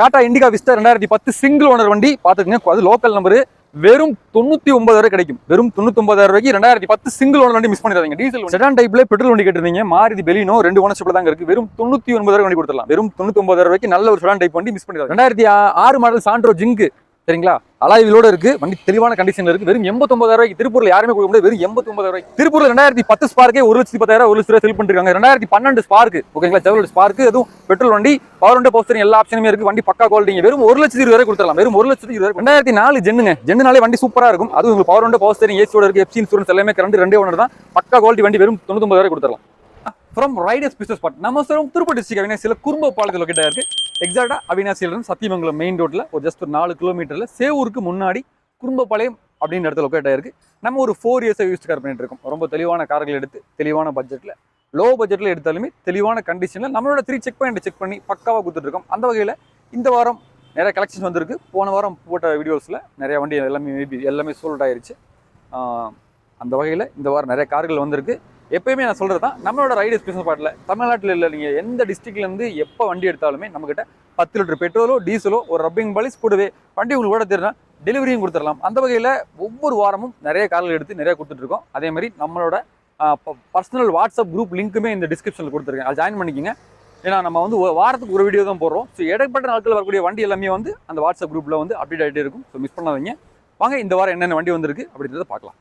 Tata Indica Vista ரெண்டாயிரத்தி பத்து single owner வண்டி பார்த்துக்கங்க. அது லோக்கல் நம்பரு வெறும் தொண்ணூத்தி ஒன்பதாயிரம் கிடைக்கும். வெறும் தொண்ணூற்றி ஒன்பதாயிரம் ரூபாய்க்கு ரெண்டாயிரத்தி பத்து சிங்கிள் ஓனர் வண்டி மிஸ் பண்ணிடுறாங்க டீசல் செடான் டைப்ல பெட்ரோல் வண்டி கேட்டிருந்தீங்க. மாறுதி பெலினோ ரெண்டு ஓனர்ஷிப்ல தாங்க இருக்கு. வெறும் தொண்ணூத்தி ஒன்பதாயிரம் வண்டி கொடுத்துடலாம். வெறும் தொண்ணூத்தி ஒன்பதாயிரம் ரூபாய்க்கு நல்ல ஒரு செடான் டைப் வண்டி மிஸ் பண்ணிடுறாங்க ரெண்டாயிரத்தி ஆறு மாடல் சாண்ட்ரோ ஜிங்கு சரிங்களா? அலாய்விலோட இருக்கு. வண்டி தெளிவான கண்டிஷன்ல இருக்கு. வெறும் எண்பத்தொன்பதாயிரம் ரூபாய்க்கு திருப்பூர்ல யாருமே கொடுக்க முடியாது. வெறும் எண்பத்தொன்பதாயிரம் ரூபாய் திருப்பூர்ல ரெண்டாயிரத்தி பத்து ஸ்பார்க்கே ஒரு லட்சத்தி பத்தாயிரம் ஒரு லட்சம் ரூபாய் செல் பண்ணிருக்காங்க. ரெண்டாயிரத்தி பன்னெண்டு ஸ்பார்க்கு ஓகேங்களா ஜெவல் ஸ்பார்க் அதுவும் பெட்ரோல் வண்டி பவர் வண்டி பவர் எல்லா ஆப்ஷனுமே இருக்கு. வண்டி பக்கா குவாலிட்டிங்க வெறும் ஒரு லட்சத்தி இருபது கொடுத்துடலாம். வெறும் ஒரு லட்சத்தி இருபது ரெண்டாயிரத்தி நாலு ஜென்னுங்க ஜென்னுனாலே வண்டி சூப்பரா இருக்கும். அதுவும் உங்களுக்கு பவர் வண்டி பவர் ஏசியோட இருக்கு. எஃப்சி இன்சூரன்ஸ் எல்லாமே கரண்ட் ரெண்டே ஒன்று தான். பக்கா குவாலிட்டி வண்டி வெறும் தொண்ணூத்தொன்பதாயிரம் கொடுத்துடலாம். ஃப்ரம் ரைடர்ஸ் பிஸ்னஸ் பார்ட் நம்ம சார் திருப்பதி டிஸ்ட்ரிக்ட் சில குறும்ப பாலத்தில் லொக்கேட்டாக இருக்கு. எக்ஸாக்டாக அவினாசியிலிருந்து சத்தியமங்கலம் மெயின் ரோட்டில் ஒரு ஜஸ்ட் ஒரு நாலு கிலோமீட்டரில் சேவூருக்கு முன்னாடி குறும்பபாளையம் அப்படின்ற இடத்துல லொக்கேட் ஆயிருக்கு. நம்ம ஒரு ஃபோர் இயர்ஸை யூஸ் கார் பண்ணிட்டு இருக்கோம். ரொம்ப தெளிவான கார்கள் எடுத்து தெளிவான பட்ஜெட்டில் லோ. பட்ஜெட்டில் எடுத்தாலுமே தெளிவான கண்டிஷனில் நம்மளோட த்ரீ செக் பாயிண்ட் செக் பண்ணி பக்காவாக கொடுத்துட்ருக்கோம் அந்த வகையில் இந்த வாரம் நிறைய கலெக்ஷன்ஸ் வந்திருக்கு. போன வாரம் போட்ட வீடியோஸில் நிறைய வண்டி எல்லாமே மேபி எல்லாமே சோல்ட் ஆயிருச்சு. அந்த வகையில் இந்த வாரம் நிறைய கார்கள் வந்திருக்கு. எப்பயுமே நான் சொல்கிறது தான் நம்மளோட ரைடு ஸ்பெஷல் பாட்டில் தமிழ்நாட்டில் இல்லை நீங்கள் எந்த டிஸ்ட்ரிக்ட்லேருந்து எப்போ வண்டி எடுத்தாலுமே நம்மக்கிட்ட பத்து லிட்டர் பெட்ரோலோ டீசலோ ஒரு ரப்பிங் பாலிஸ் கூடவே வண்டி உங்களுக்கு கூட தெரியும் டெலிவரியும் கொடுத்துடலாம். அந்த வகையில் ஒவ்வொரு வாரமும் நிறைய கார்கள் எடுத்து நிறைய கொடுத்துட்ருக்கோம் அதே மாதிரி நம்மளோட பர்சனல் வாட்ஸ்அப் குரூப் லிங்க்குமே இந்த டிஸ்கிரிப்ஷனில் கொடுத்துருக்கேன். அதை ஜாயின் பண்ணிக்கோங்க. ஏன்னா நம்ம வந்து வாரத்துக்கு ஒரு வீடியோ தான் போடுறோம். ஸோ இடைப்பட்ட நாட்கள் வரக்கூடிய வண்டி எல்லாமே வந்து அந்த வாட்ஸ்அப் குரூப்பில் வந்து அப்டேட் ஆகிட்டே இருக்கும். ஸோ மிஸ் பண்ணாதீங்க. வாங்க இந்த வாரம் என்னென்ன வண்டி வந்திருக்கு அப்படின்றத பார்க்கலாம்.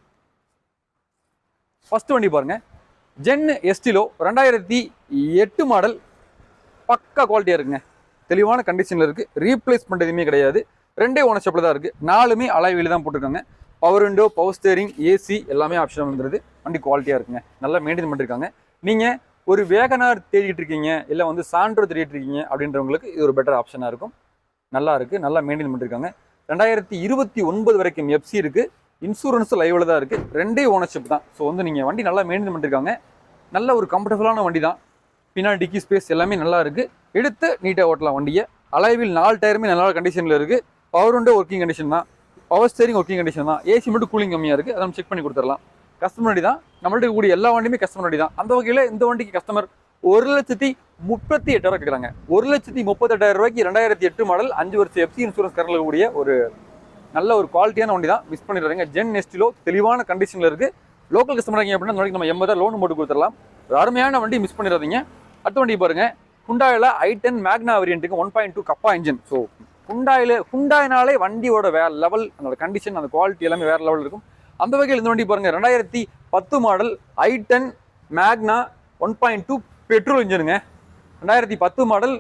ஃபஸ்ட்டு வண்டி பாருங்கள் ஜென் எஸ்டிலோ ரெண்டாயிரத்தி எட்டு மாடல் பக்கா குவாலிட்டியாக இருக்குங்க. தெளிவான கண்டிஷனில் இருக்குது ரீப்ளேஸ்மெண்ட் எதுவுமே கிடையாது. ரெண்டே ஓனர்ஷிப்பில் தான் இருக்குது நாலுமே அலைவெளி தான் போட்டிருக்காங்க. Power window power steering AC எல்லாமே ஆப்ஷன் வந்துருது. வண்டி குவாலிட்டியாக இருக்குங்க. நல்லா மெயின்டைன் பண்ணியிருக்காங்க நீங்கள் ஒரு வேகனார் தேடிட்டு இருக்கீங்க இல்லை வந்து சான்றோ தேடிட்டு இருக்கீங்க அப்படின்றவங்களுக்கு இது ஒரு பெட்டர் ஆப்ஷனாக இருக்கும். நல்லா இருக்குது நல்லா மெயின்டைன் பண்ணியிருக்காங்க ரெண்டாயிரத்தி இருபத்தி ஒன்பது வரைக்கும் எஃப்சி இருக்குது இன்சூரன்ஸும் லைவில் தான் இருக்குது ரெண்டே ஓனர்ஷிப் தான். ஸோ வந்து நீங்கள் வண்டி நல்லா மெயின்டைன் பண்ணியிருக்காங்க நல்ல ஒரு கம்ஃபர்டபுளான வண்டி தான் பின்னாடி டிக்கி ஸ்பேஸ் எல்லாமே நல்லா இருக்குது எடுத்து நீட்டாக ஓட்டலாம் வண்டியை. அலைவில் நாலு டயருமே நல்ல கண்டிஷனில் இருக்குது பவர் உண்டோ ஒர்க்கிங் கண்டிஷன் தான். பவர் ஸ்டேரிங் ஒர்க்கிங் கண்டிஷன் தான். ஏசி மட்டும் கூலிங் கம்மியாக இருக்குது அதை நம்ம செக் பண்ணி கொடுத்துடலாம். கஸ்டமர் வண்டி தான். நம்மள்ட்ட கூடிய எல்லா வண்டியுமே கஸ்டமர் வண்டி தான். அந்த வகையில் இந்த வண்டிக்கு கஸ்டமர் ஒரு லட்சத்தி முப்பத்தி எட்டாயிரம் கேட்குறாங்க ஒரு லட்சத்தி முப்பத்தெட்டாயிரம் ரூபாய்க்கு ரெண்டாயிரத்தி எட்டு மாடல் அஞ்சு வருஷம் எஃப்சி இன்சூரன்ஸ் கரண்டில் கூடிய ஒரு நல்ல ஒரு குவாலிட்டியான வண்டி தான் மிஸ் பண்ணிடுறாங்க ஜென் நெஸ்டிலோ தெளிவான கண்டிஷனில் இருக்குது லோக்கல் கஸ்டமர் அப்படின்னா நம்ம எண்பதாயிரம் லோன் போட்டு கொடுத்துடலாம். ஒரு அருமையான வண்டி மிஸ் பண்ணிடாதீங்க. அடுத்த வண்டி பாருங்க. ஹுண்டாயில் i ten Magna வேரியண்ட்டுக்கு one point two Kappa engine so ஹுண்டாயில் ஹுண்டாயினாலே வண்டியோட வேற லெவல் அதோட கண்டிஷன் அந்த குவாலிட்டி எல்லாமே வேற லெவல் இருக்கும். அந்த வகையில் இந்த வண்டி பாருங்க. ரெண்டாயிரத்தி பத்து model i ten Magna one point two petrol இன்ஜினுங்க ரெண்டாயிரத்தி பத்து மாடல்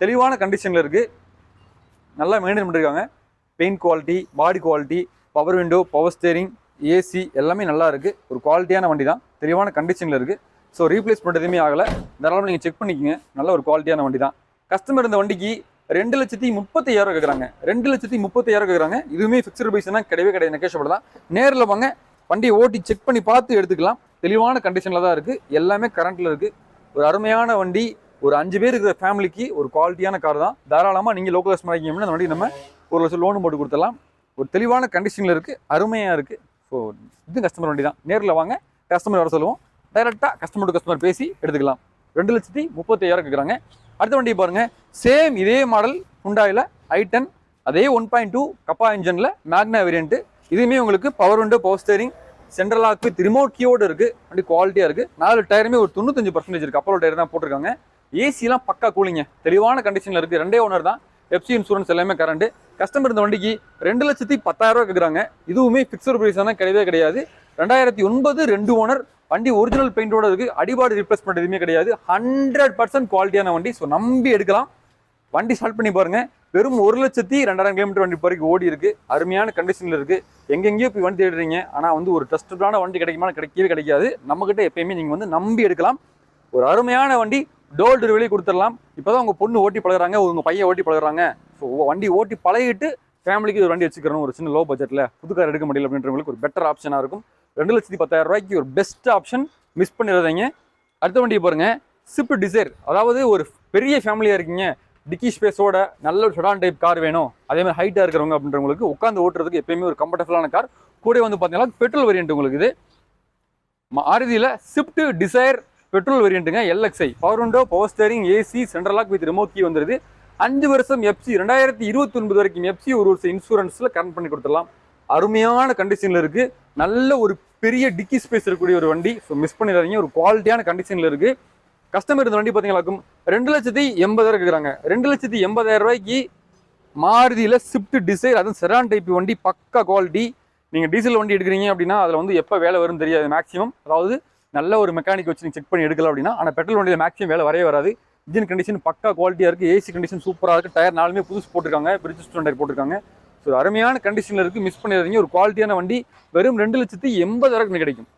தெளிவான கண்டிஷனில் இருக்குது நல்லா மெயின்டைன் பண்ணியிருக்காங்க paint quality body quality power window power steering AC எல்லாமே நல்லா இருக்குது ஒரு குவாலிட்டியான வண்டி தான் தெளிவான கண்டிஷனில் இருக்குது ஸோ ரீப்ளேஸ்மெண்ட் எதுவுமே ஆகலை. தாராளமாக நீங்கள் செக் பண்ணிக்கோங்க. நல்ல ஒரு குவாலிட்டியான வண்டி தான் கஸ்டமர் இந்த வண்டிக்கு ரெண்டு லட்சத்தி முப்பத்தையாயிரம் கேட்குறாங்க ரெண்டு லட்சத்தி முப்பத்தையாயிரம் கேட்குறாங்க இதுவுமே ஃபிக்ஸ்டு பைஸ்னா கிடையவே கிடையாது. நெகேஷபிள் தான். நேரில் வாங்க. வண்டியை ஓட்டி செக் பண்ணி பார்த்து எடுத்துக்கலாம். தெளிவான கண்டிஷனில் தான் இருக்குது எல்லாமே கரண்ட்டில் இருக்குது ஒரு அருமையான வண்டி. ஒரு அஞ்சு பேர் இருக்கிற ஃபேமிலிக்கு ஒரு குவாலிட்டியான கார் தான். தாராளமாக நீங்கள் லோக்கல் கஸ்டமர் ஆகிங்கன்னா அந்த வண்டி நம்ம ஒரு லட்சம் லோன் போட்டு கொடுத்துடலாம். ஒரு தெளிவான கண்டிஷனில் இருக்குது அருமையாக இருக்குது ஸோ இது கஸ்டமர் வண்டி தான். நேரில் வாங்க கஸ்டமர் வர சொல்லுவோம். டைரெக்டாக கஸ்டமர் டு கஸ்டமர் பேசி எடுத்துக்கலாம். ரெண்டு லட்சத்தி முப்பத்தையாயிரம் கேட்குறாங்க அடுத்த வண்டி பாருங்கள் சேம் இதே மாடல் ஹுண்டாயில் ஐ டென் அதே ஒன் பாயிண்ட் டூ கப்பா இன்ஜனில் மேக்னா வேரியண்ட்டு இதுவுமே உங்களுக்கு power window power steering central lock remote கீவோடு இருக்குது வண்டி குவாலிட்டியாக இருக்குது நாலு டயருமே ஒரு தொண்ணூத்தஞ்சு பர்சன்டேஜ் இருக்குது அப்போலோ டயர் தான் போட்டிருக்காங்க. ஏசிலாம் பக்கா கூலிங்க தெளிவான கண்டிஷனில் இருக்குது ரெண்டே ஓனர் தான். எஃப்சி இன்சூரன்ஸ் எல்லாமே கரண்ட் கஸ்டமர் இந்த வண்டிக்கு ரெண்டு லட்சத்தி பத்தாயிரம் கேட்குறாங்க இதுவுமே ஃபிக்ஸட் ப்ரைஸ் தான் கிடையவே கிடையாது. ரெண்டாயிரத்தி ஒன்பது ரெண்டு ஓனர் வண்டி ஒரிஜினல் பெயிண்டோட இருக்கு. அடிபாடு ரிப்ளேஸ்மெண்ட் எதுவுமே கிடையாது. ஹண்ட்ரட் பர்சன்ட் குவாலிட்டியான வண்டி. ஸோ நம்பி எடுக்கலாம். வண்டி ஸ்டார்ட் பண்ணி பாருங்க. வெறும் ஒரு லட்சத்தி ரெண்டாயிரம் கிலோமீட்டர் வண்டி வரைக்கும் ஓடி இருக்கு. அருமையான கண்டிஷனில் இருக்கு. எங்கெங்கேயோ போய் வண்டி தேடுறீங்க. ஆனால் வந்து ஒரு ட்ரஸ்டடான வண்டி கிடைக்குமா கிடைக்கவே கிடைக்காது. நம்மகிட்ட எப்பயுமே நீங்கள் வந்து நம்பி எடுக்கலாம். ஒரு அருமையான வண்டி டோல் டெலிவரி கொடுத்துடலாம். இப்போதான் உங்கள் பொண்ணு ஓட்டி பழகுறாங்க உங்கள் பையன் ஓட்டி பழகுறாங்க. ஸோ வண்டி ஓட்டி பழகிட்டு ஃபேமிலிக்கு ஒரு வண்டி வச்சுக்கிறோம் ஒரு சின்ன லோ பட்ஜெட்டில் புது கார் எடுக்க முடியல அப்படின்றவங்களுக்கு ஒரு பெட்டர் ஆப்ஷனாக இருக்கும். ரெண்டு லட்சத்தி பத்தாயிரம் ரூபாய்க்கு ஒரு பெஸ்ட் ஆப்ஷன் மிஸ் பண்ணிடாதீங்க. அடுத்த வண்டியை பாருங்க. ஸ்விஃப்ட் டிசைர் அதாவது ஒரு பெரிய ஃபேமிலியாக இருக்கீங்க. டிக்கி ஸ்பேஸோட நல்ல ஒரு செடான் டைப் கார் வேணும். அதே மாதிரி ஹைட்டாக இருக்கிறவங்க அப்படின்றவங்களுக்கு உட்காந்து ஓட்டுறதுக்கு எப்பயுமே ஒரு கம்ஃபர்டபுளான கார் கூட வந்து பார்த்தீங்கன்னா பெட்ரோல் வேரியன்ட் உங்களுக்கு இது. மாருதியில் Swift Dzire petrol வேரியண்ட்டுங்க LXI power window power steering AC central lock with remote key வந்துருது. அஞ்சு வருஷம் எஃப்சி ரெண்டாயிரத்தி இருபத்தி ஒன்பது வரைக்கும் எஃப்சி ஒரு வருஷம் இன்சூரன்ஸில் கரண்ட் பண்ணி கொடுத்துடலாம். அருமையான கண்டிஷனில் இருக்குது நல்ல ஒரு பெரிய டிக்கி ஸ்பேஸ் இருக்கக்கூடிய ஒரு வண்டி. ஸோ மிஸ் பண்ணிடாதீங்க. ஒரு குவாலிட்டியான கண்டிஷனில் இருக்குது கஸ்டமர் இந்த வண்டி பார்த்தீங்களாக்கும் ரெண்டு லட்சத்தி எண்பதாயிரம் இருக்கிறாங்க ரெண்டு லட்சத்தி எண்பதாயிரம் ரூபாய்க்கு மாருதியில் ஸ்விஃப்ட் டிசைர் அதுவும் செரான் டைப் வண்டி பக்கா குவாலிட்டி நீங்கள் டீசல் வண்டி எடுக்கிறீங்க அப்படின்னா அதில் வந்து எப்போ வேலை வரும் தெரியாது மேக்ஸிமம் அதாவது நல்ல ஒரு மெக்கானிக் வச்சு நீங்கள் செக் பண்ணி எடுக்கலாம் அப்படின்னா ஆனால் பெட்ரோல் வண்டியில் மேக்ஸிமம் வேலை வரவே வராது. இன்ஜின் கண்டிஷன் பக்கா குவாலிட்டியாக இருக்குது ஏசி கண்டிஷன் சூப்பராக இருக்குது டயர் நாலுமே புதுசு போட்டிருக்காங்க பிரிட்ஜ் ஸ்டோன் டயர் போட்டிருக்காங்க. ஸோ அருமையான கண்டிஷனில் இருக்குது மிஸ் பண்ணிடுறீங்க ஒரு குவாலிட்டியான வண்டி வெறும் ரெண்டு லட்சத்தி எண்பதாயிரம் கிடைக்கும்.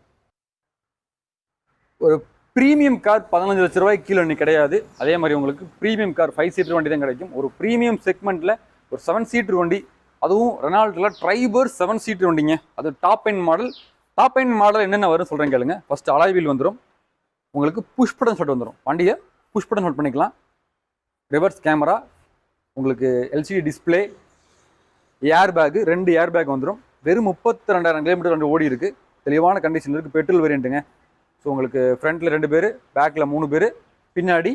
ஒரு ப்ரீமியம் கார் பதினஞ்சு லட்ச ரூபாய் கீழே இன்னைக்கு கிடையாது. அதே மாதிரி உங்களுக்கு ப்ரீமியம் கார் ஃபைவ் சீட்டர் வண்டி தான் கிடைக்கும். ஒரு ப்ரீமியம் செக்மெண்ட்டில் ஒரு செவன் சீட்டர் வண்டி அதுவும் ரெனால்டில் ட்ரைபர் செவன் சீட்டர் வண்டிங்க. அது top end model top end model என்னென்ன வரும் சொல்கிறேன் கேளுங்க. ஃபஸ்ட் அலாய் வீல் வந்துடும் உங்களுக்கு புஷ் பட்டன் ஷாட் வந்துடும் வண்டியை புஷ் பட்டன் ஷாட் பண்ணிக்கலாம். ரிவர்ஸ் கேமரா உங்களுக்கு எல்சிடி டிஸ்பிளே ஏர் பேக்கு ரெண்டு ஏர் பேக் வந்துடும் வெறும் முப்பத்தி ரெண்டாயிரம் கிலோமீட்டர் வண்டி ஓடி இருக்குது தெளிவான கண்டிஷன் இருக்குது பெட்ரோல் வேரியண்ட்டுங்க ஸோ உங்களுக்கு ஃப்ரண்ட்டில் ரெண்டு பேர் பேக்கில் மூணு பேர் பின்னாடி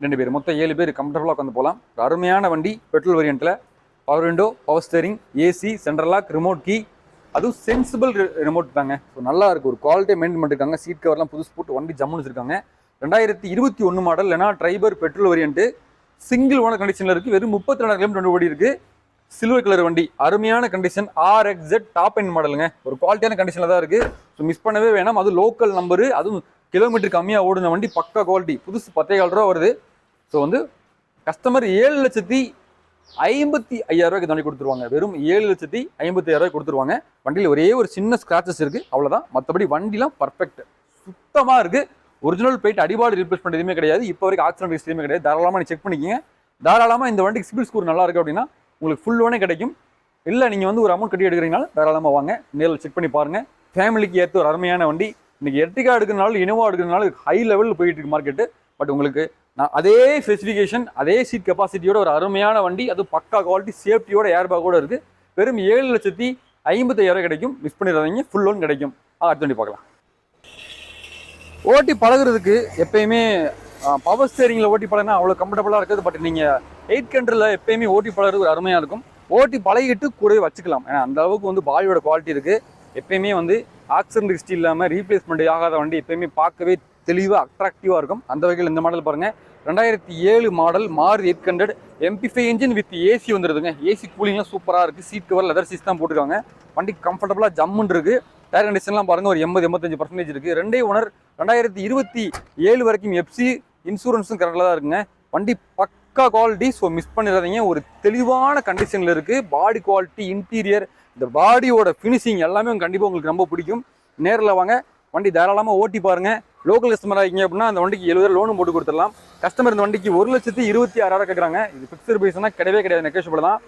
ரெண்டு பேர். மொத்தம் ஏழு பேர் கம்ஃபர்டபுளாக உட்காந்து போகலாம். அருமையான வண்டி petrol வேரியண்ட்டில் power window power steering AC central lock remote key அதுவும் சென்சிபிள் ரிமோட் தாங்க. ஸோ நல்லா இருக்கு ஒரு குவாலிட்டியை மெயின்டைன் பண்ணிருக்காங்க. சீட் கவர்லாம் புதுசு போட்டு வண்டி ஜம்முன்னு வச்சிருக்காங்க ரெண்டாயிரத்தி இருபத்தி ஒன்று மாடல் இல்லைனா ட்ரைபர் பெட்ரோல் வரியன்ட்டு சிங்கிள் ஓன கண்டிஷனில் இருக்குது வெறும் முப்பத்தி ரெண்டாயிரம் கிலோமீட்டர் ஓடி இருக்கு. சில்வர் கலர் வண்டி. அருமையான கண்டிஷன் ஆர் ஜெட் டாப் எண்ட் மாடலுங்க ஒரு குவாலிட்டியான கண்டிஷனில் தான் இருக்குது ஸோ மிஸ் பண்ணவே வேணாம். அது லோக்கல் நம்பரு அதுவும் கிலோமீட்டர் கம்மியாக ஓடுன வண்டி பக்கா குவாலிட்டி புதுசு பத்தே கால் ரூபா வருது. ஸோ வந்து கஸ்டமர் ஏழு லட்சத்தி ஐம்பத்தி ஐயாயிரம் தண்ணி கொடுத்துருவாங்க. வெறும் ஏழு லட்சத்தி ஐம்பத்தி ஐயாயிரம் கொடுத்துருவாங்க. வண்டியில் ஒரே ஒரு சின்ன ஸ்க்ராச்சஸ் இருக்கு. அவ்வளோதான் மற்றபடி வண்டிலாம் பர்ஃபெக்ட் சுத்தமாக இருக்கு. ஒரிஜினல் போயிட்டு அடிபாடு ரீப்ளேஸ் பண்ண எதுவுமே கிடையாது. இப்போ வரைக்கும் ஆக்சிடென்ட் எதுவுமே கிடையாது. தாராளமாக நீ செக் பண்ணிக்கிங்க. தாராளமாக இந்த வண்டிக்கு சிபில் ஸ்கோர் நல்லா இருக்கு அப்படின்னா உங்களுக்கு ஃபுல் லோனே கிடைக்கும். இல்லை நீங்கள் வந்து ஒரு அமௌண்ட் கட்டி எடுக்கிறீங்களா தாராளமாக வாங்க. நேரில் செக் பண்ணி பாருங்கள் ஃபேமிலிக்கு ஏற்ற ஒரு அருமையான வண்டி. இன்றைக்கி எட்டிக்கா எடுக்கிறனாலும் இனோவா எடுக்கிறனால ஹை லெவலில் போயிட்டு இருக்கு மார்க்கெட்டு பட் உங்களுக்கு நான் அதே ஸ்பெசிஃபிகேஷன் அதே சீட் கெப்பாசிட்டியோட ஒரு அருமையான வண்டி அது பக்கா குவாலிட்டி சேஃப்டியோட ஏர்பேக்கோட இருக்குது வெறும் ஏழு லட்சத்தி ஐம்பத்தாயிரம் கிடைக்கும். மிஸ் பண்ணிடாதீங்க ஃபுல் லோன் கிடைக்கும். ஆ, அடுத்த வண்டி பார்க்கலாம். ஓட்டி பழகுறதுக்கு எப்பயுமே பவர் ஸ்டேரிங்கில் ஓட்டி பழகினா அவ்வளோ கம்ஃபர்டபுளாக இருக்குது. பட் நீங்கள் எயிட் கண்ட்ரில் எப்பயுமே ஓட்டி பழகிறது ஒரு அருமையாக இருக்கும். ஓட்டி பழகிட்டு கூடவே வச்சுக்கலாம். ஏன்னா அந்த அளவுக்கு வந்து பாடியோட குவாலிட்டி இருக்குது எப்பயுமே வந்து ஆக்சிடென்ட் ஹிஸ்ட்ரி இல்லாமல் ரீப்ளேஸ்மெண்ட் ஆகாத வண்டி எப்பயுமே பார்க்கவே தெளிவாக அட்ராக்டிவாக இருக்கும். அந்த வகையில் இந்த மாடல் பாருங்கள் ரெண்டாயிரத்தி ஏழு மாடல் மாறு eight hundred MP five engine with AC வந்துருதுங்க. AC கூலிங்லாம் சூப்பராக இருக்குது சீட் கவர் லெதர் சீஸ் தான் போட்டுருக்காங்க. வண்டி கம்ஃபர்டபுளாக ஜம்முன்னு இருக்குது டயர் கண்டிஷன்லாம் பாருங்கள் ஒரு எண்பது எண்பத்தஞ்சு பர்சன்டேஜ் இருக்குது ரெண்டே ஓனர் ரெண்டாயிரத்தி இருபத்தி ஏழு வரைக்கும் எஃப்சி இன்சூரன்ஸும் கரெக்டாக தான் இருக்குங்க. வண்டி பக்கா குவாலிட்டி ஸோ மிஸ் பண்ணிடாதீங்க. ஒரு தெளிவான கண்டிஷனில் இருக்குது பாடி குவாலிட்டி இன்டீரியர் இந்த பாடியோட ஃபினிஷிங் எல்லாமே கண்டிப்பாக உங்களுக்கு ரொம்ப பிடிக்கும். நேரில் வாங்க. வண்டி தாராளமாக ஓட்டி பாருங்கள் லோக்கல் கஸ்டமர் ஆகிங்க அப்படின்னா அந்த வண்டிக்கு எழுபது லோனும் போட்டு கொடுத்துடலாம். கஸ்டமர் இந்த வண்டிக்கு ஒரு லட்சத்தி இருபத்தி ஆறாயிரம் கேட்குறாங்க இது ஃபிக்ஸ்டு பிரைஸ்னா கிடையவே கிடையாது. நெக்கேஷபிள் தான்.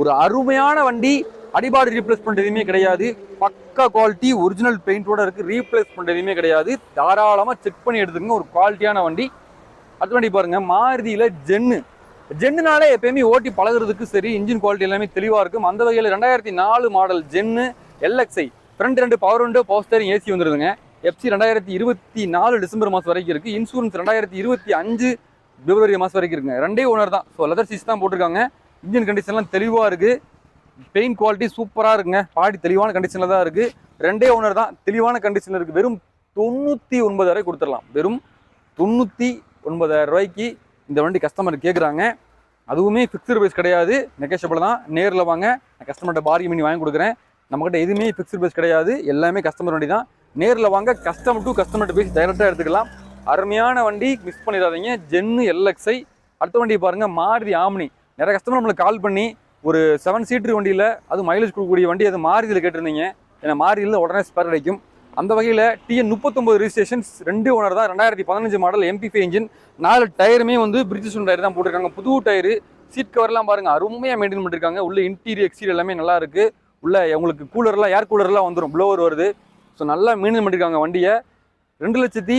ஒரு அருமையான வண்டி அடிபாடு ரீப்ளேஸ் பண்ணுறது எதுவுமே கிடையாது. பக்கா குவாலிட்டி ஒரிஜினல் பெயிண்டோட இருக்குது ரீப்ளேஸ் பண்ணுறது எதுவுமே கிடையாது. தாராளமாக செக் பண்ணி எடுத்துக்கங்க. ஒரு குவாலிட்டியான வண்டி. அடுத்த வண்டி பாருங்கள் மாருதியில் ஜென்னு ஜென்னுனாலே எப்பயுமே ஓட்டி பழகுறதுக்கு சரி. இன்ஜின் குவாலிட்டி எல்லாமே தெளிவாக இருக்கும். அந்த வகையில் ரெண்டாயிரத்தி நாலு மாடல் ஜென்னு எல்எக்ஸ்ஐ ஃப்ரண்ட் ரெண்டு பவர் ரெண்டு பவர் ஸ்டேரிங் ஏசி வந்துருதுங்க. எஃப்சி ரெண்டாயிரத்தி இருபத்தி நாலு டிசம்பர் மாதம் வரைக்கும் இருக்குது இன்சூரன்ஸ் ரெண்டாயிரத்தி இருபத்தி அஞ்சு பிப்ரவரி மாதம் வரைக்கும் இருக்குங்க. ரெண்டே ஓனர் தான். ஸோ லெதர் சீஸ் தான் போட்டிருக்காங்க. இன்ஜின் கண்டிஷன்லாம் தெளிவாக இருக்குது பெயிண்ட் குவாலிட்டி சூப்பராக இருக்குங்க. பாடி தெளிவான கண்டிஷனில் தான் இருக்குது ரெண்டே ஓனர் தான். தெளிவான கண்டிஷனில் இருக்குது வெறும் தொண்ணூற்றி ஒன்பதாயிரம் கொடுத்துடலாம். வெறும் தொண்ணூற்றி ஒன்பதாயிரம் ரூபாய்க்கு இந்த வண்டி கஸ்டமர் கேட்குறாங்க அதுவுமே ஃபிக்ஸ்டு ப்ரைஸ் கிடையாது. நெகேஷபிள் தான். நேரில் வாங்க. நான் கஸ்டமர்கிட்ட பார்கிங் பண்ணி வாங்கி கொடுக்குறேன். நம்மக்கிட்ட எதுவுமே ஃபிக்ஸ்டு ப்ரைஸ் கிடையாது. எல்லாமே கஸ்டமர் வண்டி தான். நேரில் வாங்க. கஸ்டமர் டு கஸ்டமர்கிட்ட பேசி டைரெக்டாக எடுத்துக்கலாம். அருமையான வண்டி. மிஸ் பண்ணிடாதீங்க. ஜென்னு எல்எக்ஸ்ஐ அடுத்த வண்டி பாருங்கள் மாருதி ஆம்னி நிறைய கஸ்டமர் நம்மளுக்கு கால் பண்ணி ஒரு செவன் சீட்டர் வண்டியில் அது மைலேஜ் கொடுக்கக்கூடிய வண்டி அது மாருதியில் கேட்டிருந்தீங்க. ஏன்னா மாருதியில் உடனே ஸ்பேர் கிடைக்கும் அந்த வகையில் டிஎன் முப்பத்தொம்பது ரிஜிஸ்ட்ரேஷன்ஸ் ரெண்டு ஓனர் தான். ரெண்டாயிரத்தி பதினஞ்சு மாடல் எம்பி ஃபைவ் இன்ஜின் நாலு டயருமே வந்து பிரிட்டிஷ் டயர் தான் போட்டிருக்காங்க. புது டயரு சீட் கவர்லாம் பாருங்க. அருமையாக மெயின்டைன் பண்ணிருக்காங்க. உள்ள இன்டீரியர் எக்ஸ்டீரியர் எல்லாமே நல்லா இருக்குது உள்ள உங்களுக்கு கூலர்லாம் ஏர் கூலர்லாம் வந்துடும் ப்ளோவர் வருது. ஸோ நல்லா மெயின்டைன் பண்ணியிருக்காங்க வண்டியை. ரெண்டு லட்சத்தி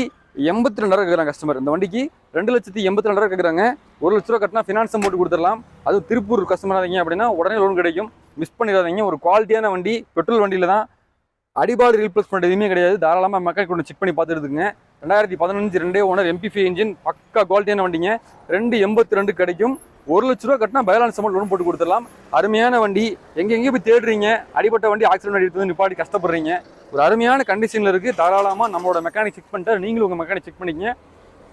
எண்பத்தி ரெண்டாயிரம் கேட்குறாங்க கஸ்டமர் இந்த வண்டிக்கு ரெண்டு லட்சத்தி எண்பத்தி ரெண்டாயிரம் கேட்குறாங்க ஒரு லட்ச ரூபா கட்டினா ஃபினான்ஸும் போட்டு கொடுத்துடலாம். அது திருப்பூர் கஸ்டமராக அப்படின்னா உடனே லோன் கிடைக்கும். மிஸ் பண்ணிடாதீங்க. ஒரு குவாலிட்டியான வண்டி பெட்ரோல் வண்டியில் தான் அடிபாடு ரீப்ளேஸ் பண்ணுறது எதுவுமே கிடையாது. தாராளமாக மக்கள் கொண்டு செக் பண்ணி பார்த்துருக்குங்க ரெண்டாயிரத்தி பதினஞ்சு ரெண்டே ஓனர் எம்பி ஃபைவ் இன்ஜின் பக்கா குவாலிட்டியான வண்டிங்க. ரெண்டு எண்பத்தி ரெண்டு கிடைக்கும். ஒரு லட்ச ரூபா கட்டினா பேலன்ஸ் அமௌண்ட் லோன் போட்டு கொடுத்துடலாம். அருமையான வண்டி. எங்கெங்கே போய் தேடுறீங்க? அடிப்பட்ட வண்டி ஆக்சிடென்ட் எடுத்து நிப்பாட்டி கஷ்டப்படுறீங்க. ஒரு அருமையான கண்டிஷனில் இருக்குது தாராளமாக நம்மளோட மெக்கானிக் செக் பண்ணிட்டு நீங்களும் உங்கள் மெக்கானிக் செக் பண்ணிக்கங்க.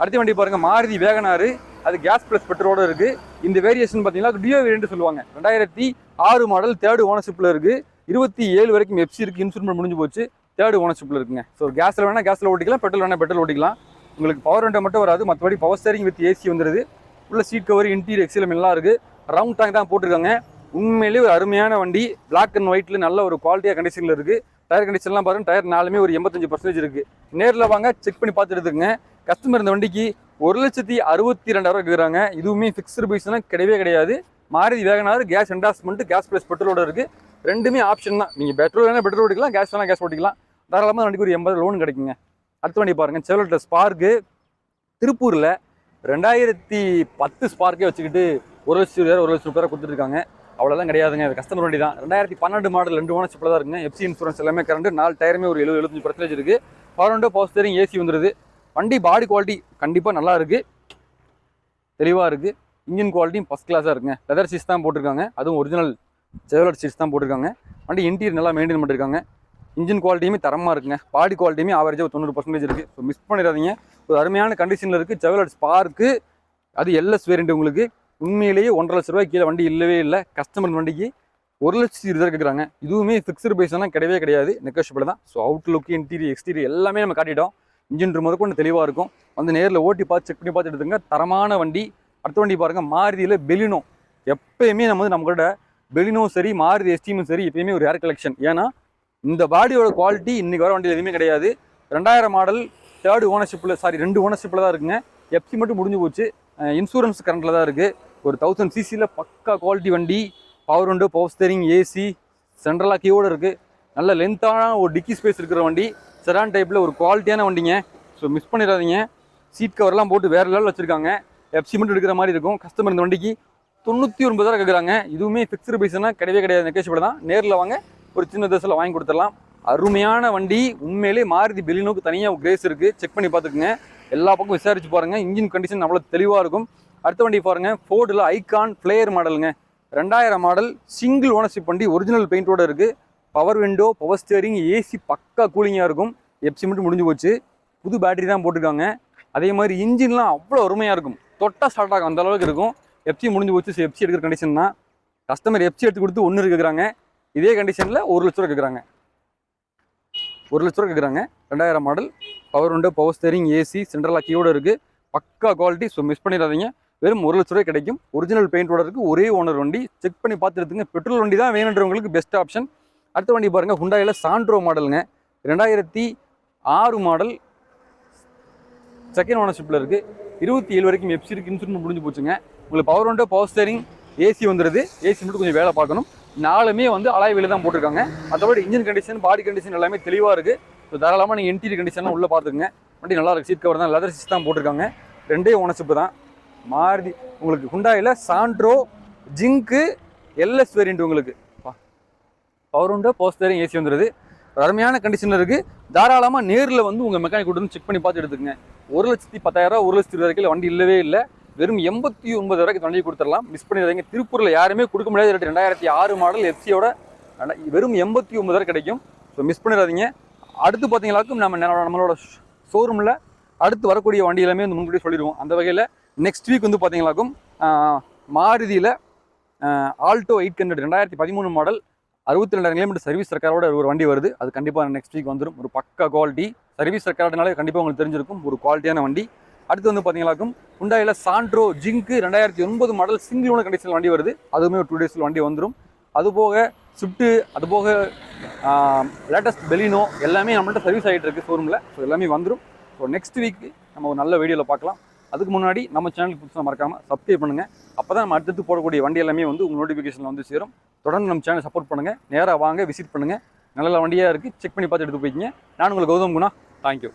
அடுத்த வண்டி பாருங்கள் மாருதி வேகனாரு அது கேஸ் ப்ளஸ் பெட்ரோலோட இருக்குது இந்த வேரியேஷன் பார்த்தீங்கன்னா டியோ வேரியன்ட் சொல்லுவாங்க. ரெண்டாயிரத்தி ஆறு மாடல் தேர்டு ஓனர்ஷிப்பில் இருக்குது இருபத்தி ஏழு வரைக்கும் எஃப்சி இருக்குது இன்சூரன்ஸ் முடிஞ்சு போச்சு. தேர்டு ஓனர்ஷிப்பில் இருக்குங்க. ஸோ கேஸில் வேணால் கேஸில் ஓட்டிக்கலாம் பெட்ரோல் வேணால் பெட்ரோல் ஓட்டிக்கலாம். உங்களுக்கு பவர் விண்டோ மட்டும் வராது. மற்றபடி பவர் ஸ்டேரிங் வித் ஏசி வந்துடுது ஃபுல்லாக சீட் கவர் இன்டீரியர் எக்ஸிலம் எல்லாம் இருக்கு. ரவுண்ட் டேங்க் தான் போட்டிருக்காங்க. உண்மையிலேயே ஒரு அருமையான வண்டி. பிளாக் அண்ட் ஒயிட்டில் நல்ல ஒரு குவாலிட்டியாக கண்டிஷனில் இருக்குது டயர் கண்டிஷன்லாம் பாருங்கள் டயர் நாலுமே ஒரு எண்பத்தஞ்சு பர்சன்டேஜ் இருக்கு. நேரில் வாங்க செக் பண்ணி பார்த்து எடுத்துக்கங்க. கஸ்டமர் இந்த வண்டிக்கு ஒரு லட்சத்தி அறுபத்தி ரெண்டாயிரம் கேட்குறாங்க இதுவுமே ஃபிக்ஸ்டு பைஸ்லாம் கிடையவே கிடையாது. Maruti Wagon R gas endorsement gas plus பெட்ரோலோட இருக்குது ரெண்டுமே ஆப்ஷன் தான். நீங்கள் பெட்ரோல் வேணால் பெட்ரோல் ஓட்டிக்கலாம் கேஸ் வேணால் கேஸ் ஓட்டிக்கலாம். தாராளமாக வண்டிக்கு ஒரு எண்பது லோன் கிடைக்குங்க. அடுத்த வண்டி பாருங்கள் செவலட்ட ஸ்பார்க்கு திருப்பூரில் ரெண்டாயிரத்தி பத்து ஸ்பார்க்கே வச்சுக்கிட்டு ஒரு லட்சம் ரூபாய் ஒரு லட்சம் ரூபாய் கொடுத்துருக்காங்க. அவ்வளோதான் கிடையாதுங்க. அது கஸ்டமர் வண்டி தான். ரெண்டாயிரத்தி பன்னெண்டு மாடல் ரெண்டு ஓனர்ஷிப்பில் தான் இருக்குங்க. எஃப்சி இன்சூரன்ஸ் எல்லாமே கரண்ட் நாலு டயருமே ஒரு எழுபது எழுபத்தஞ்சு பர்சன்டேஜ் இருக்குது பவர் பவர் ஸ்டேரிங் ஏசி வந்துருது. வண்டி பாடி குவாலிட்டி கண்டிப்பாக நல்லா இருக்குது தெளிவாக இருக்குது இன்ஜின் குவாலிட்டியும் ஃபஸ்ட் கிளாஸாக இருக்குங்க. லெதர் சீட்ஸ் தான் போட்டிருக்காங்க. அதுவும் ஒரிஜினல் செவலட் சீட்ஸ் தான் போட்டிருக்காங்க. வண்டி இன்டீரியர் நல்லா மெயின்டைன் பண்ணிருக்காங்க இன்ஜின் குவாலிட்டியுமே தரமாக இருக்குங்க. பாடி குவாலிட்டியுமே ஆவரேஜாக தொண்ணூறு பர்சன்டேஜ் இருக்குது ஸோ மிஸ் பண்ணிடாதீங்க. ஒரு அருமையான கண்டிஷனில் இருக்குது செவலட் ஸ்பார்க்கு அது எல்எஸ் வேரியண்ட் உங்களுக்கு. உண்மையிலேயே ஒன்றரை லட்ச ரூபாய் கீழே வண்டி இல்லவே இல்லை. கஸ்டமர் வண்டிக்கு ஒரு லட்சம் இருபது கேட்குறாங்க இதுவுமே ஃபிக்ஸ்டு பைஸ்லாம் கிடையவே கிடையாது. நெகோஷியபிள் தான். ஸோ அவுட்லுக் இன்டீரியர் எக்ஸ்டீரியர் எல்லாமே நம்ம காட்டிட்டோம். இன்ஜின் முதல் கொண்டு தெளிவாக இருக்கும். வந்து நேரில் ஓட்டி பார்த்து செக் பண்ணி பார்த்து எடுத்துங்க தரமான வண்டி. அடுத்த வண்டி பாருங்கள் மாருதியில் பெலினோ எப்பயுமே நம்ம வந்து நம்மளோட பெலினோ சரி மாருதி எஸ்டியும் சரி எப்பயுமே ஒரு ஏர் கலெக்ஷன் ஏன்னா இந்த பாடியோட குவாலிட்டி இன்னைக்கு வர வண்டியில் எதுவுமே கிடையாது. ரெண்டாயிரம் மாடல் தேர்டு ஓனர்ஷிப்பில் சாரி ரெண்டு ஓனர்ஷிப்பில் தான் இருக்குங்க. எஃப்சி மட்டும் முடிஞ்சு போச்சு. இன்சூரன்ஸ் கரண்ட்டில் தான் இருக்குது ஒரு தௌசண்ட் சிசியில் பக்கா குவாலிட்டி வண்டி power window power steering AC central lock கீவோடு இருக்குது நல்ல லென்த்தான ஒரு டிக்கி ஸ்பேஸ் இருக்கிற வண்டி. செடான் டைப்பில் ஒரு குவாலிட்டியான வண்டிங்க. ஸோ மிஸ் பண்ணிடாதீங்க. சீட் கவர்லாம் போட்டு வேறு லெவலில் வச்சுருக்காங்க. எஃப்சி மட்டும் எடுக்கிற மாதிரி இருக்கும். கஸ்டமர் இந்த வண்டிக்கு தொண்ணூற்றி ஒன்பதாயிரம் கேட்குறாங்க இதுவுமே ஃபிக்ஸ்டு பைஸ்னால் கிடையவே கிடையாது. நெகேஷபிள் தான். நேரில் வாங்க. ஒரு சின்ன தசில் வாங்கி கொடுத்துடலாம். அருமையான வண்டி. உண்மையிலே மாருதி பெலினோக்கு தனியாக கிரேஸ் இருக்குது செக் பண்ணி பார்த்துக்குங்க. எல்லா பக்கம் விசாரிச்சு பாருங்கள் இன்ஜின் கண்டிஷன் அவ்வளோ தெளிவாக இருக்கும். அடுத்த வண்டி பாருங்கள் ஃபோர்டில் ஐகான் ஃப்ளேயர் மாடலுங்க ரெண்டாயிரம் மாடல் சிங்கிள் ஓனர்ஷிப் வண்டி ஒரிஜினல் பெயிண்டோட இருக்குது power window power steering AC பக்கா கூலிங்காக இருக்கும். எப்சி மட்டும் முடிஞ்சு போச்சு. புது பேட்டரி தான் போட்டிருக்காங்க. அதே மாதிரி இன்ஜின்லாம் அவ்வளோ அருமையாக இருக்கும். தொட்டா ஸ்டார்ட் ஆகும். அந்த அளவுக்கு இருக்கும். எப்சி முடிஞ்சு போச்சு. எப்சி எடுக்கிற கண்டிஷன் தான். கஸ்டமர் எப்சி எடுத்து கொடுத்து ஒன்று இருக்கிறாங்க இதே கண்டிஷனில் ஒரு லட்ச ரூபா கேட்குறாங்க ஒரு லட்ச ரூபா கேட்குறாங்க ரெண்டாயிரம் model power window power steering AC central கீயோட இருக்குது பக்கா குவாலிட்டி ஸோ மிஸ் பண்ணிடாதீங்க. வெறும் ஒரு லட்ச ரூபாய் கிடைக்கும். ஒரிஜினல் பெயிண்டோட இருக்குது ஒரே ஓனர் வண்டி. செக் பண்ணி பார்த்துருக்குங்க பெட்ரோல் வண்டி தான் வேணுன்றவங்களுக்கு பெஸ்ட் ஆப்ஷன் அடுத்த வண்டி பாருங்கள் ஹுண்டாயில் சாண்ட்ரோ மாடலுங்க ரெண்டாயிரத்தி ஆறு மாடல் செகண்ட் ஓனர்ஷிப்பில் இருக்குது இருபத்தி ஏழு வரைக்கும் எஃப்சி இருக்கு. இன்சூரன்ஸ் முடிஞ்சு போச்சுங்க. உங்களுக்கு power window power steering AC வந்துடுது ஏசி மட்டும் கொஞ்சம் வேலை பார்க்கணும். நாலுமே வந்து அலாய் தான் போட்டிருக்காங்க. மற்றபடி இன்ஜின் கண்டிஷன் பாடி கண்டிஷன் எல்லாமே தெளிவாக இருக்குது ஸோ தாராளமாக நீங்கள் இன்டீரியர் கண்டிஷன்லாம் உள்ளே பார்த்துக்குங்க. வண்டி நல்லா இருக்குது சீட் கவர் தான். லெதர் சீட் தான் போட்டிருக்காங்க. ரெண்டே ஓனர்ஷிப்பு தான். மாறுதி உங்களுக்கு குண்டாயில் சாண்ட்ரோ ஜிங்க்கு எல்எஸ் வேரியண்ட் உங்களுக்கு. பவர் உண்டோ போஸ்டரிங் ஏசி வந்துடுது அருமையான கண்டிஷனில் இருக்குது தாராளமாக நேரில் வந்து உங்கள் மெக்கானிக் கொடுத்து செக் பண்ணி பார்த்து எடுத்துக்கங்க. ஒரு லட்சத்தி பத்தாயிரம் ஒரு லட்சத்தி இருபது வண்டி இல்லவே இல்லை. வெறும் எண்பத்தி ஒன்பது வரைக்கும் வண்டி கொடுத்துடலாம். மிஸ் பண்ணிடுறீங்க திருப்பூரில் யாருமே கொடுக்க முடியாது. ரேட்டு ரெண்டாயிரத்தி ஆறு மாடல் எஃப்சியோட வெறும் எண்பத்தி ஒன்பது வரை கிடைக்கும். ஸோ மிஸ் பண்ணிடாதீங்க. அடுத்து பார்த்தீங்களாக்கும் நம்ம நம்மளோட ஷோரூமில் அடுத்து வரக்கூடிய வண்டி எல்லாமே வந்து முன்கூட்டியே சொல்லிடுவோம். அந்த வகையில் நெக்ஸ்ட் வீக் வந்து பார்த்தீங்களாக்கும் மாருதியில் ஆல்டோ எயிட் ஹண்ட்ரட் ரெண்டாயிரத்தி பதிமூணு மாடல் அறுபத்தி ரெண்டாயிரம் கிலோமீட்டர் சர்வீஸ் ரெக்கார்டோட ஒரு வண்டி வருது. அது கண்டிப்பாக நெக்ஸ்ட் வீக் வந்துடும் ஒரு பக்கா குவாலிட்டி சர்வீஸ் ரெக்கார்டுனாலே கண்டிப்பாக உங்களுக்கு தெரிஞ்சிருக்கும். ஒரு குவாலிட்டியான வண்டி. அடுத்து வந்து பார்த்தீங்களாக்கும் ஹுண்டாயில் சாண்ட்ரோ ஜிங்க்கு ரெண்டாயிரத்தி ஒன்பது மாடல் சிங்கிள் ஓன கண்டிஷனில் வண்டி வருது. அதுவுமே ஒரு டூ டேஸில் வண்டி வந்துடும் அதுபோக ஸ்விஃப்ட்டு அதுபோக லேட்டஸ்ட் பெலினோ எல்லாமே நம்மள்ட்ட சர்வீஸ் ஆகிட்டு இருக்குது ஷோரூமில் ஸோ எல்லாமே வந்துடும் ஸோ நெக்ஸ்ட் வீக் நம்ம ஒரு நல்ல வீடியோவில் பார்க்கலாம். அதுக்கு முன்னாடி நம்ம சேனலுக்கு புதுசாக மறக்காமல் சப்ஸ்கிரைப் பண்ணுங்கள் அப்போ தான் நம்ம அடுத்தடுத்து போடக்கூடிய வண்டி எல்லாமே வந்து உங்கள் நோட்டிஃபிகேஷனில் வந்து சேரும். தொடர்ந்து நம்ம சேனல் சப்போர்ட் பண்ணுங்கள் நேராக வாங்க விசிட் பண்ணுங்கள் நல்ல நல்ல வண்டியாக இருக்குது செக் பண்ணி பார்த்து எடுத்து போய்க்கிங்க. நான் உங்களுக்கு கௌதம் குணா. தேங்க்யூ